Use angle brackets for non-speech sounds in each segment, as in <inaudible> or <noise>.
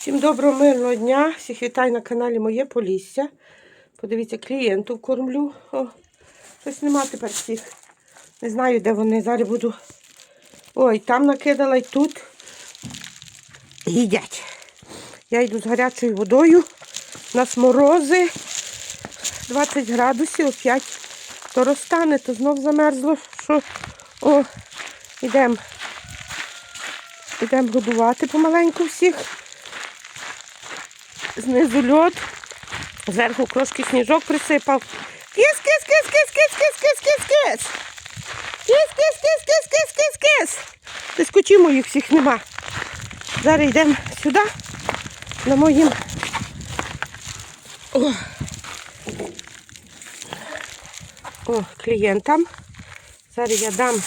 Всім доброго мирного дня. Всіх вітаю на каналі Моє Полісся. Подивіться, клієнтів кормлю. О, щось нема тепер всіх. Не знаю, де вони. Зараз буду. Ой, там накидала і тут. Їдять. Я йду з гарячою водою. У нас морози 20 градусів, опять то розтане, то знов замерзло. Що? О, йдемо. Йдемо годувати помаленьку всіх. Знизу льод, зверху трошки сніжок присипав. Кис, кис, кис, кис, кис, кис, кис, кис, кис. Кис, кис, кис, кис, кис, кис, кис. Десь котів моїх всіх нема. Зараз йдемо сюди, на моїм. О. О, клієнтам. Зараз я дам.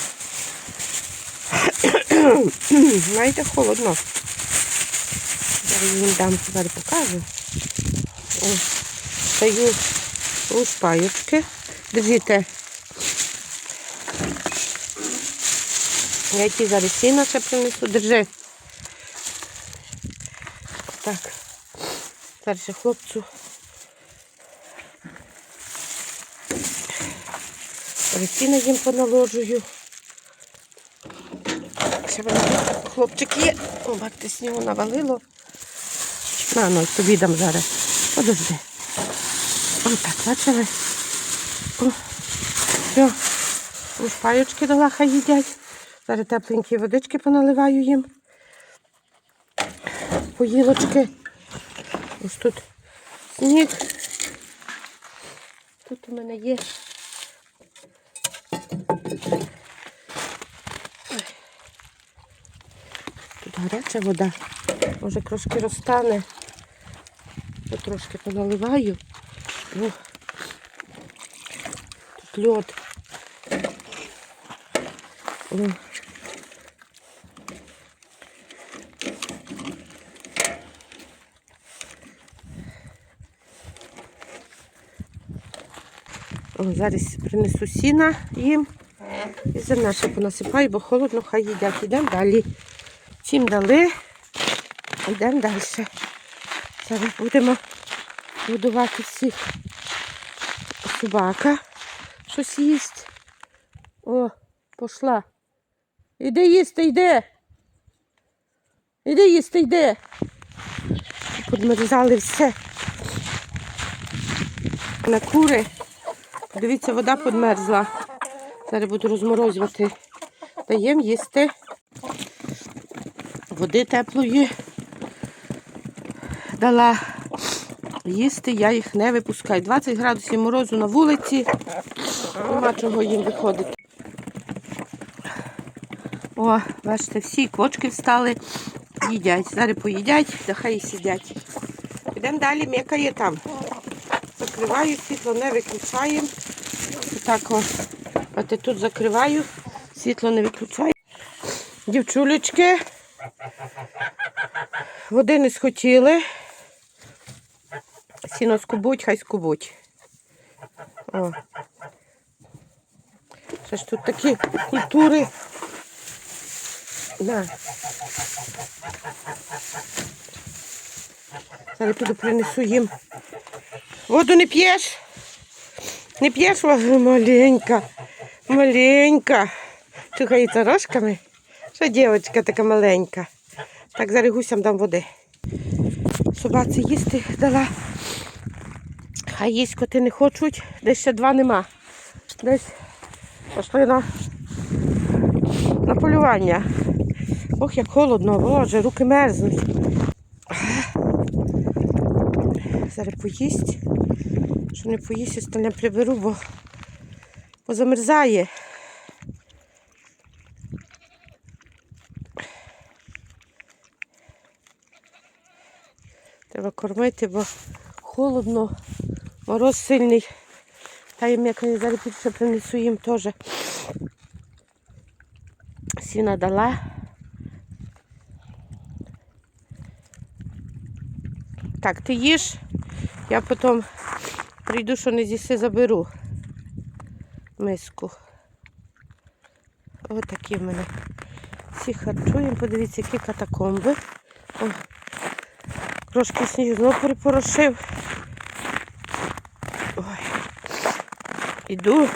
Знаєте, холодно. Їм дам, зараз покажу. О, даю лушпайочки. Держите. Я ті зараз сіна ще принесу. Держи. Так. Зараз хлопцю. Ресіна їм поналожую. Ще хлопчик є. О, бачите, снігу навалило. На, ну, тобі дам зараз. Подожди. Отак, бачили? О, все. Уж паючки дала, хай їдять. Зараз тепленькі водички поналиваю їм. Поїлочки. Ось тут сніг. Тут у мене є. Тут гаряча вода. Може трошки розтане. Я трошки поналиваю. О, тут льод. О. О, зараз принесу сіна їм. І зерна ще понасипаю, бо холодно, хай їдять. Йдемо далі. Чим дали, йдемо далі. Зараз будемо годувати всіх. Собака щось їсть. О, пішла. Іди їсти, йди. Іди їсти, йди. Подмерзали все. На кури. Дивіться, вода підмерзла. Зараз буду розморозувати. Даємо їсти. Води теплої дала їсти, я їх не випускаю. 20 градусів морозу на вулиці. Нема чого їм виходити. О, бачите, всі квочки встали, їдять. Зараз поїдять, та хай і сидять. Йдемо далі, м'якає там. Закриваю, світло не виключаємо. Так ось. От тут закриваю, світло не виключаю. Дівчулечки. Води не схотіли. Сіно скубуть, хай скубуть. О. Ще ж тут такі культури. На. Зараз туди принесу їм. Воду не п'єш? Не п'єш воду маленька. Маленька. Чухається рожками. Що дівчинка така маленька. Так, зараз гусям дам води. Собаці їсти дала. Хай їсть коти не хочуть. Десь ще два нема. Десь пішли на, на полювання. Ох, як холодно, боже, руки мерзнуть. Зараз поїсть. Що не поїсть, остальне приберу, бо, бо замерзає. Треба кормити, бо холодно, мороз сильний. Та їм як я зараз більше принесу їм теж. Сіна дала. Так, ти їж, я потім прийду, що не з'їси, заберу миску. Ось такі в мене. Всі харчуємо, подивіться, які катакомби. О, Трошки сніг знов припорошив. Іду.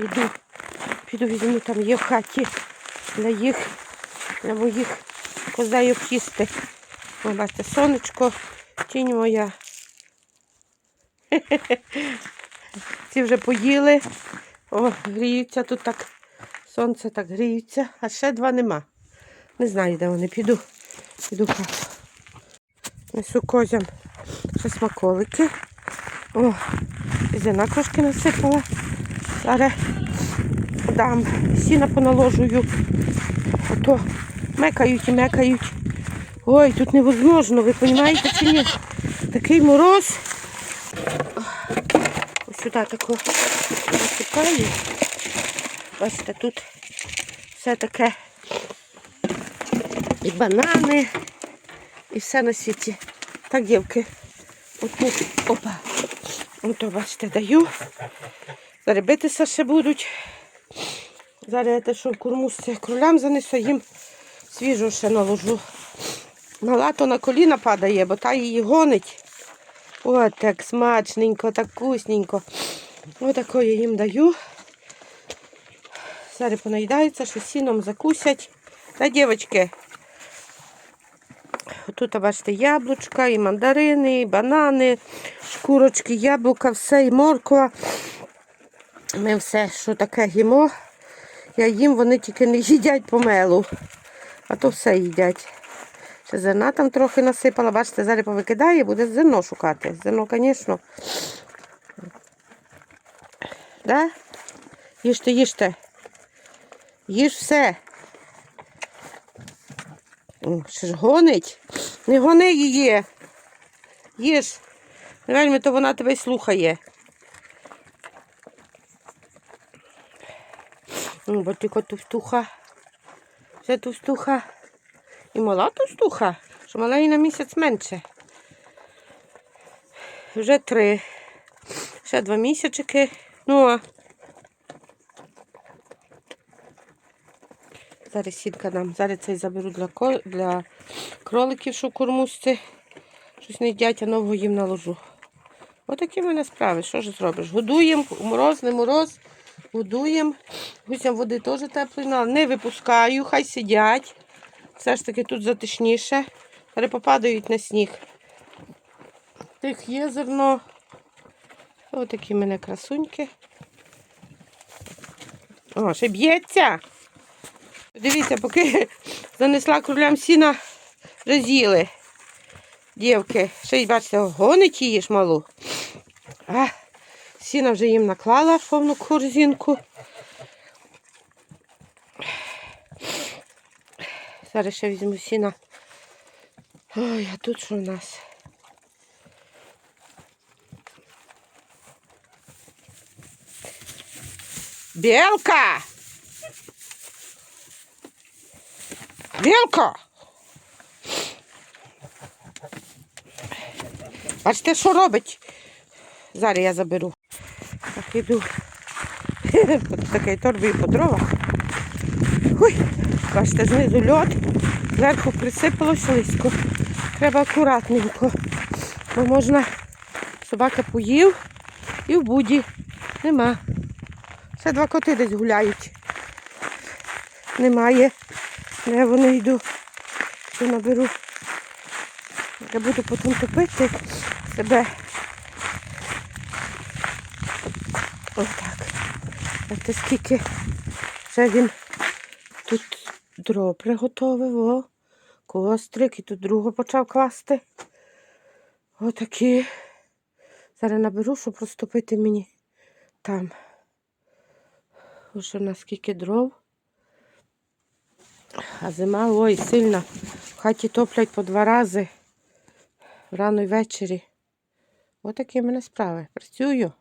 Іду. Піду візьму, там є в хаті для їх, для моїх козайок їсти. Ви бачите, сонечко, тінь моя. <laughs> Ці вже поїли. О, гріються тут так. Сонце так гріється, а ще два нема. Не знаю, де вони. Піду. Піду хату. Несу козям ще смаколики. О, зіна трошки насипала. Зараз дам сіна поналожую. А то мекають і мекають. Ой, тут невозможно, ви розумієте чи ні? Такий мороз. Ось сюди тако насипаю. Бачите, тут все таке і банани, і все на світі. Так, дівки, отут, опа. Ото, бачите, даю. Зараз битися ще будуть. Зараз я те, що в кормушці кролям занесу, їм свіжу ще наложу. Мала то на коліна падає, бо та її гонить. О, так смачненько, так вкусненько. Отако я їм даю. Зараз понаїдаються, що сіном закусять. Та, дівчатки, тут, бачите, яблучка, і мандарини, і банани, шкурочки, яблука, все, і морква. Ми все, що таке їмо. Я їм, вони тільки не їдять помелу, а то все їдять. Ще зерна там трохи насипала, бачите, зараз повикидає, буде зерно шукати. Зерно, звісно. Да? Їжте, їжте. Їж все. О, Ще ж гонить. Не гони її. Їж. Вельми, то вона тебе слухає. Ну, бо тільки товстуха. Це товстуха. І мала товстуха, що мала і на місяць менше. Вже три. Ще два місячики. Ну, а зараз сітка нам. Зараз цей заберу для, для кроликів, що в. Щось не їдять, а нового їм наложу. Отакі в мене справи. Що ж зробиш? Годуємо, мороз, не мороз, годуємо. Гусям води теж теплої, але не випускаю, хай сидять. Все ж таки тут затишніше. Зараз попадають на сніг. Тих є зерно. Отакі в мене красуньки. О, ще б'ється. Дивіться, поки <laughs> занесла кролям сіна, вже з'їли. Дівки, ще й бачите, гонить її ж малу. А, сіна вже їм наклала повну корзинку. Зараз ще візьму сіна. Ой, а тут що в нас? Білка! Білка! Бачите, що робить? Зараз я заберу. Так, іду. <laughs> Такий торбі по дровах. Ой, бачите, знизу льод, зверху присипалось лисько. Треба акуратненько. Бо можна собака поїв і в буді нема. Ще два коти десь гуляють. Немає. Я вони йду. Що наберу. Я буду потім топити себе. Ось так. Бачите, скільки вже він тут дров приготовив, о, кострик і тут другу почав класти. Отакі. Зараз наберу, щоб розтопити мені там. Ось у нас скільки дров. А зима, ой, сильна. В хаті топлять по два рази. Рано й ввечері. Отакі в мене справи. Працюю.